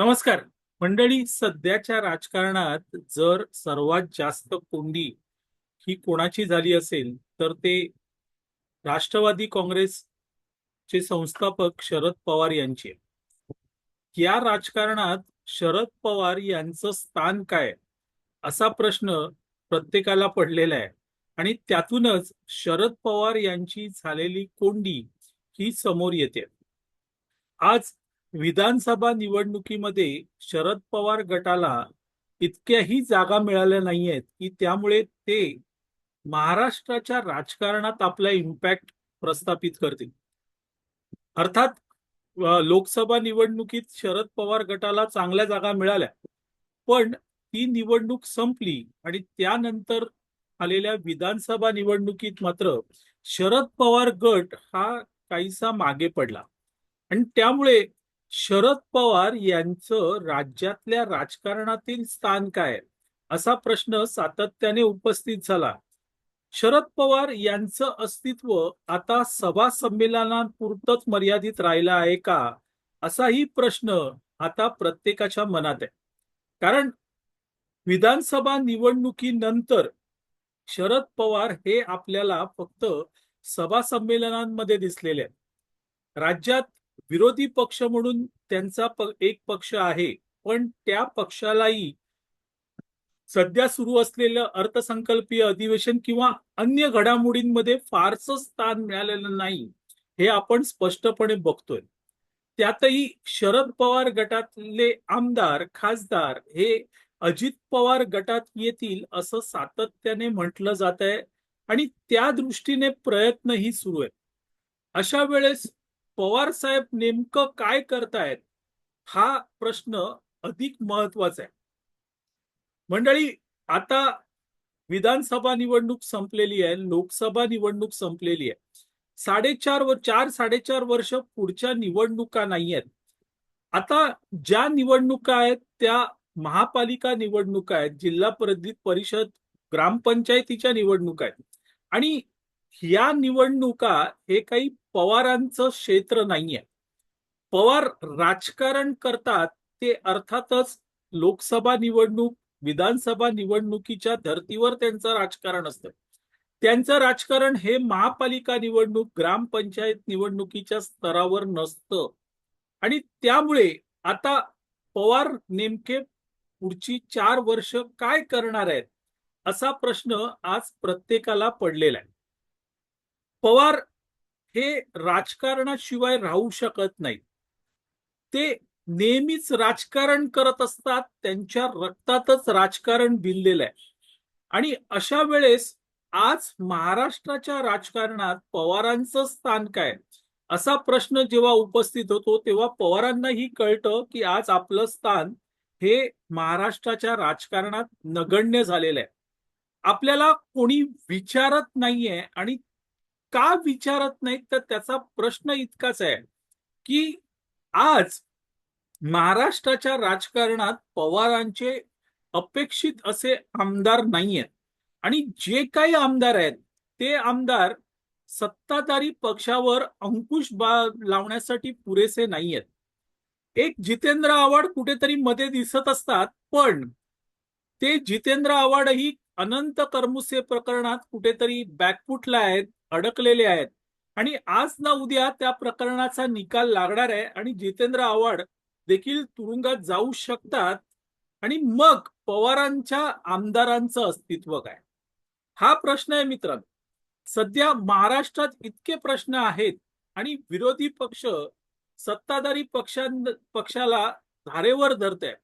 नमस्कार. मंडळी सध्याच्या राजकारणात जर सर्वात जास्त कोंडी ही कोणाची झाली असेल तर ते राष्ट्रवादी काँग्रेसचे संस्थापक शरद पवार यांचे. या राजकारणात शरद पवार यांचं स्थान काय? असा प्रश्न प्रत्येकाला पडलेला आहे. आणि त्यातूनच शरद पवार यांची झालेली कोंडी ही समोर येते. आज विधानसभा निवडणुकीमध्ये शरद पवार गटाला इतक्याही जागा मिळाल्या नाहीयेत की त्यामुळे ते महाराष्ट्राच्या राजकारणात आपला इम्पॅक्ट प्रस्थापित करतील. अर्थात लोकसभा निवडणुकीत शरद पवार गटाला चांगल्या जागा मिळाल्या. पण ती निवडणूक संपली आणि त्यानंतर आलेल्या विधानसभा निवडणुकीत मात्र शरद पवार गट हा काहीसा मागे पडला. आणि त्यामुळे शरद पवार यांचं राज्यातल्या राजकारणातील स्थान काय? असा प्रश्न सातत्याने उपस्थित झाला. शरद पवार यांचं अस्तित्व आता सभा संमेलनापुरतच मर्यादित राहिलं आहे का? असाही प्रश्न आता प्रत्येकाच्या मनात आहे. कारण विधानसभा निवडणुकीनंतर शरद पवार हे आपल्याला फक्त सभा संमेलनांमध्ये दिसलेले आहेत. राज्यात विरोधी पक्ष म्हणून त्यांचा एक पक्ष आहे. पण त्या पक्षालाही सध्या सुरू असलेलं अर्थसंकल्पीय अधिवेशन किंवा अन्य घडामोडींमध्ये फारसं स्थान मिळालेलं नाही हे आपण स्पष्टपणे बघतोय. त्यातही शरद पवार गटातले आमदार खासदार हे अजित पवार गटात येतील असं सातत्याने म्हटलं जात आहे आणि त्या दृष्टीने प्रयत्नही सुरू आहेत. अशा वेळेस पवार साहेब नेमकं काय करतायत हा प्रश्न अधिक महत्त्वाचा आहे. मंडळी आता विधानसभा निवडणूक संपलेली आहे लोकसभा निवडणूक संपलेली आहे. साडेचार व चार साडेचार वर्ष पुढच्या निवडणुका नाही आहेत. आता ज्या निवडणुका आहेत त्या महापालिका निवडणुका आहेत जिल्हा परिषद परिषद ग्रामपंचायतीच्या निवडणुका आहेत. आणि या निवडणुका हे काही पवारांचं क्षेत्र नाहीये. पवार राजकारण करतात ते अर्थातच लोकसभा निवडणूक विधानसभा निवडणुकीच्या धर्तीवर त्यांचं राजकारण असतं. त्यांचं राजकारण हे महापालिका निवडणूक ग्रामपंचायत निवडणुकीच्या स्तरावर नसतं. आणि त्यामुळे आता पवार नेमके पुढची चार वर्ष काय करणार आहेत असा प्रश्न आज प्रत्येकाला पडलेला आहे. पवार हे राजकारणाशिवाय राहू शकत नाही ते नेहमीच राजकारण करत असतात त्यांच्या रक्तातच राजकारण भिनलेलं आहे. आणि अशा वेळेस आज महाराष्ट्राच्या राजकारणात पवारांचं स्थान काय? असा प्रश्न जेव्हा उपस्थित होतो तेव्हा पवारांनाही कळतं की आज आपलं स्थान हे महाराष्ट्राच्या राजकारणात नगण्य झालेलं आहे. आपल्याला कोणी विचारत नाहीये आणि का विचारत नाहीत? तर त्याचा प्रश्न इतकाच आहे की आज महाराष्ट्राच्या राजकारणात पवारांचे अपेक्षित असे आमदार नाहीयेत. आणि जे काही आमदार आहेत ते आमदार सत्ताधारी पक्षावर अंकुश बा लावण्यासाठी पुरेसे नाहीयेत. एक जितेंद्र आव्हाड कुठेतरी मध्ये दिसत असतात पण ते जितेंद्र आव्हाडही अनंत करमुसे प्रकरणात कुठेतरी बॅकफुटला आहेत. अडकलेले आहेत. आणि आज ना उद्या त्या प्रकरणाचा निकाल लागणार आहे आणि जितेंद्र आव्हाड देखील तुरुंगात जाऊ शकतात आणि मग पवारांच्या आमदारांचं अस्तित्व काय? हा प्रश्न आहे मित्रांनो. सध्या महाराष्ट्रात इतके प्रश्न आहेत आणि विरोधी पक्ष सत्ताधारी पक्षां पक्षाला धारेवर धरत आहे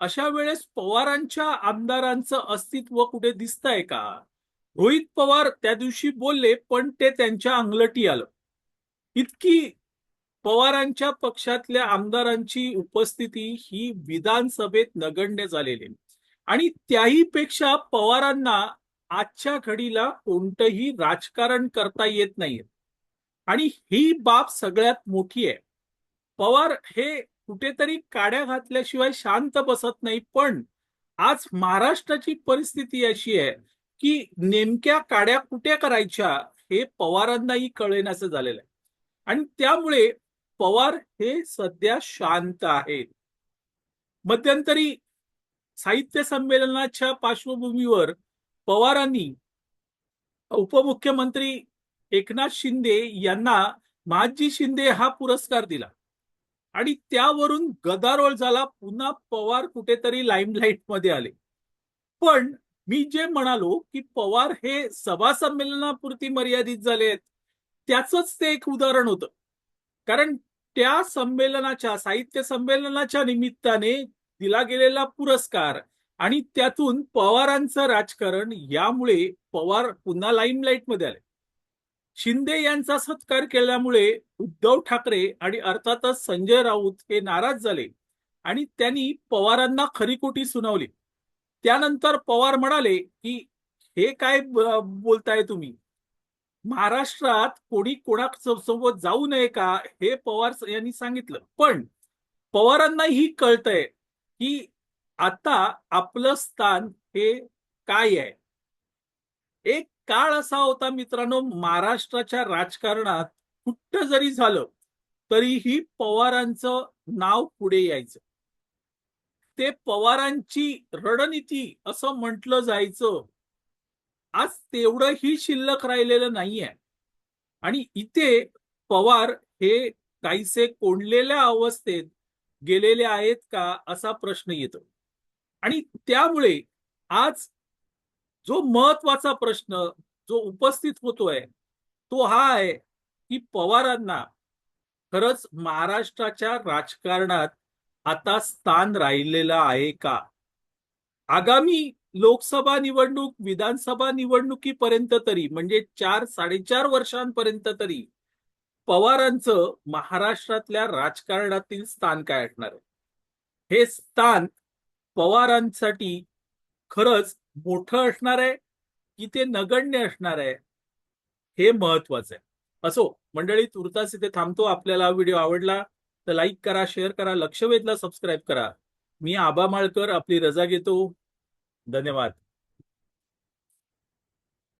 अशा वेळेस पवारांच्या आमदारांचं अस्तित्व कुठे दिसतंय का? रोहित पवार त्या दिवशी बोलले पण ते त्यांच्या अंगलटी आलं. इतकी पवारांच्या पक्षातल्या आमदारांची उपस्थिती ही विधानसभेत नगण्य झालेली. आहे. आणि त्याही पेक्षा पवारांना आजच्या घडीला कोणतंही राजकारण करता येत नाहीये. आणि ही बाब सगळ्यात मोठी आहे. पवार हे कुठेतरी काड्या घातल्याशिवाय शांत बसत नाही पण आज महाराष्ट्राची परिस्थिती अशी आहे की नेमक्या काड्या कुठे करायच्या हे पवारांनाही कळेनासं झालेलं आहे. आणि त्यामुळे पवार हे सध्या शांत आहेत. मध्यंतरी साहित्य संमेलनाच्या पार्श्वभूमीवर पवारांनी उपमुख्यमंत्री एकनाथ शिंदे यांना महाजी शिंदे हा पुरस्कार दिला. आणि त्यावरून गदारोळ झाला पुन्हा पवार कुठेतरी लाईमलाईटमध्ये आले. पण मी जे म्हणालो की पवार हे सभा संमेलनापुरती मर्यादित झाले आहेत त्याचंच ते एक उदाहरण होतं. कारण त्या संमेलनाच्या साहित्य संमेलनाच्या निमित्ताने दिला गेलेला पुरस्कार आणि त्यातून पवारांचं राजकारण यामुळे पवार पुन्हा लाईमलाईटमध्ये आले. शिंदे यांचा सत्कार केल्यामुळे उद्धव ठाकरे आणि अर्थातच संजय राऊत हे नाराज झाले आणि त्यांनी पवारांना खरीकोटी सुनावली. त्यानंतर पवार म्हणाले की हे काय बोलताय तुम्ही? महाराष्ट्रात कोणी कोणासोबत जाऊ नये का? हे पवार यांनी सांगितलं. पण पवारांना ही कळतंय की आता आपलं स्थान हे काय आहे? एक काळ असा होता मित्रांनो महाराष्ट्राच्या राजकारणात कुठं जरी झालं तरीही पवारांचं नाव पुढे यायचं. ते पवारांची रणनीती असं म्हटलं जायचं आज तेवढंही शिल्लक राहिलेलं नाहीये. आणि इथे पवार हे काहीसे कोंडलेल्या अवस्थेत गेलेले आहेत का असा प्रश्न येतो. आणि त्यामुळे आज जो महत्त्वाचा प्रश्न जो उपस्थित होतोय तो हा आहे की पवारांना खरंच महाराष्ट्राच्या राजकारणात आता स्थान राहिलेलं आहे का? आगामी लोकसभा निवडणूक विधानसभा निवडणुकीपर्यंत तरी म्हणजे चार साडेचार वर्षांपर्यंत तरी पवारांचं महाराष्ट्रातल्या राजकारणातील स्थान काय असणार आहे? हे स्थान पवारांसाठी खरंच मोठं असणार आहे की ते नगण्य असणार आहे? हे महत्वाचं आहे. असो मंडळी तुर्तास इथे थांबतो. आपल्याला व्हिडिओ आवडला तर लाईक करा शेअर करा लक्ष वेधला सबस्क्राईब करा. मी आबा माळकर आपली रजा घेतो. धन्यवाद.